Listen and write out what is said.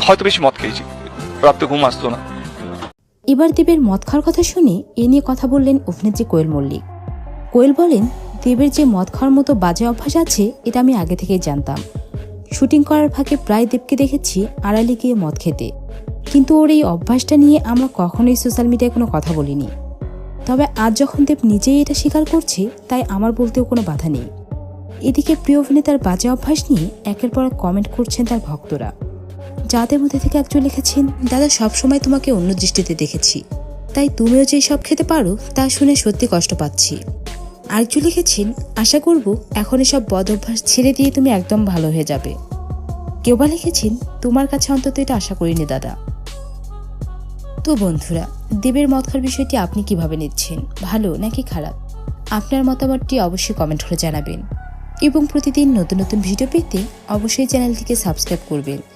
হয়তো বেশি মদ খেয়েছি। রাত্রে ঘুম আসতো না। এবার দেবের মদ খাওয়ার কথা শুনে এ নিয়ে কথা বললেন অভিনেত্রী কোয়েল মল্লিক। কোয়েল বলেন, দেবের যে মদ খাওয়ার মতো বাজে অভ্যাস আছে, এটা আমি আগে থেকেই জানতাম। শুটিং করার ফাঁকে প্রায় দেবকে দেখেছি আড়ালে গিয়ে মদ খেতে। কিন্তু ওর এই অভ্যাসটা নিয়ে আমরা কখনোই সোশ্যাল মিডিয়ায় কোনো কথা বলিনি। তবে আজ যখন দেব নিজেই এটা স্বীকার করছে, তাই আমার বলতেও কোনো বাধা নেই। এদিকে প্রিয় অভিনেতার বাজে অভ্যাস নিয়ে একের পর কমেন্ট করছেন তার ভক্তরা। যাদের মধ্যে থেকে একজন লিখেছেন, দাদা সবসময় তোমাকে অন্য দৃষ্টিতে দেখেছি। তাই তুমিও যে সব খেতে পারো, তা শুনে সত্যি কষ্ট পাচ্ছি। আরেকজন লিখেছেন, আশা করব এখন এসব বদ অভ্যাস ছেড়ে দিয়ে তুমি একদম ভালো হয়ে যাবে। কেউ বা লিখেছেন, তোমার কাছে অন্তত এটা আশা করিনি, দাদা। তো বন্ধুরা, দেবের মত খাওয়ার বিষয়টি আপনি কীভাবে নিচ্ছেন? ভালো নাকি খারাপ? আপনার মতামতটি অবশ্যই কমেন্ট করে জানাবেন। এবং প্রতিদিন নতুন নতুন ভিডিও পেতে অবশ্যই চ্যানেলটিকে সাবস্ক্রাইব করবেন।